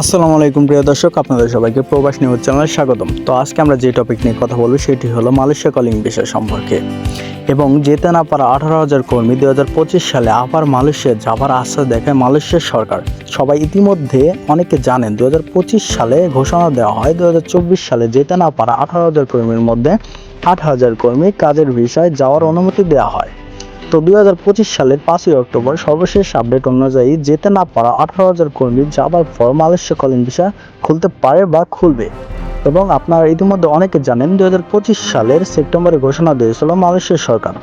আসসালামু আলাইকুম প্রিয় দর্শক, আপনাদের সবাইকে প্রবাস নিউজ চ্যানেলে স্বাগতম। তো আজকে আমরা যে টপিক নিয়ে কথা বলব সেটি হলো মালয়েশিয়া কলিং বিষয় সম্পর্কে। এবং যেতে না পারা আঠারো হাজার কর্মী দুই হাজার পঁচিশ সালে আবার মালয়েশিয়া যাবার আশ্বাস দেখায় মালয়েশিয়ার সরকার। সবাই ইতিমধ্যে অনেকে জানেন দু হাজার পঁচিশ সালে ঘোষণা দেওয়া হয় দু হাজার চব্বিশ সালে যেতে না পারা আঠারো হাজার কর্মীর মধ্যে আট হাজার কর্মী কাজের ভিসায় যাওয়ার অনুমতি দেওয়া হয়। তো দুই হাজার পঁচিশ সালের পাঁচই অক্টোবর সর্বশেষ আপডেট অনুযায়ী যেতে না পারা আঠারো হাজার কর্মী যাবার পর মালয়েশিয়া কলিং ভিসা খুলতে পারে বা খুলবে। এবং আপনারা ইতিমধ্যে অনেকে জানেন দুই হাজার পঁচিশ সালের সেপ্টেম্বরে ঘোষণা দিয়েছিল মালয়েশিয়া সরকার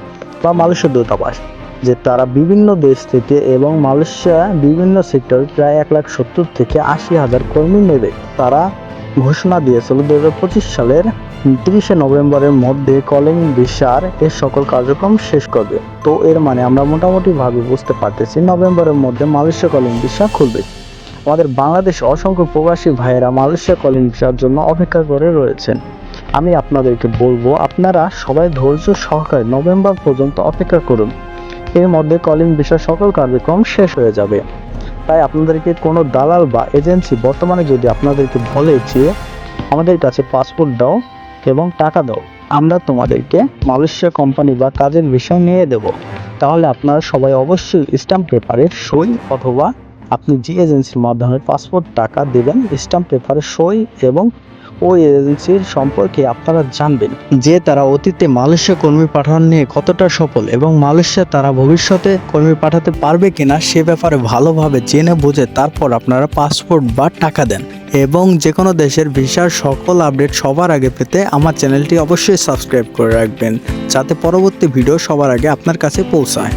বা মালয়েশিয়ার দূতাবাস, যে তারা বিভিন্ন দেশ থেকে এবং মালয়েশিয়া বিভিন্ন সেক্টর প্রায় এক লাখ সত্তর থেকে আশি হাজার কর্মী নেবে। তারা ঘোষণা দিয়েছিল দু হাজার পঁচিশ সালের তিরিশে নভেম্বরের মধ্যে কলিং ভিসার এর সকল কার্যক্রম শেষ করবে। তো এর মানে আমরা মোটামুটি ভাবে বুঝতে পারতেছি নভেম্বরের মধ্যে মালয়েশিয়া কলিং ভিসা খুলবে। আমাদের বাংলাদেশ অসংখ্য প্রবাসী ভাইয়েরা মালয়েশিয়া কলিং ভিসার জন্য অপেক্ষা করে রয়েছেন। আমি আপনাদেরকে বলব, আপনারা সবাই ধৈর্য সহকারে নভেম্বর পর্যন্ত অপেক্ষা করুন। এর মধ্যে কলিং ভিসার সকল কার্যক্রম শেষ হয়ে যাবে। তাই আপনাদেরকে কোনো দালাল বা এজেন্সি বর্তমানে যদি আপনাদেরকে বলে যে আমাদের কাছে পাসপোর্ট দাও এবং টাকা দাও, আমরা তোমাদেরকে মালয়েশিয়া কোম্পানি বা কাজের বিষয় নিয়ে দেব। তাহলে আপনারা সবাই অবশ্যই স্ট্যাম্প পেপারের সই অথবা আপনি যে এজেন্সির মাধ্যমে পাসপোর্ট টাকা দেবেন, স্ট্যাম্প পেপারের সই এবং ওই এজেন্সির সম্পর্কে আপনারা জানবেন যে তারা অতীতে মালয়েশিয়া কর্মী পাঠানো নিয়ে কতটা সফল এবং মালয়েশিয়া তারা ভবিষ্যতে কর্মী পাঠাতে পারবে কিনা সে ব্যাপারে ভালোভাবে জেনে বুঝে তারপর আপনারা পাসপোর্ট বা টাকা দেন। এবং যে কোনো দেশের ভিসার সকল আপডেট সবার আগে পেতে আমার চ্যানেলটি অবশ্যই সাবস্ক্রাইব করে রাখবেন, যাতে পরবর্তী ভিডিও সবার আগে আপনার কাছে পৌঁছায়।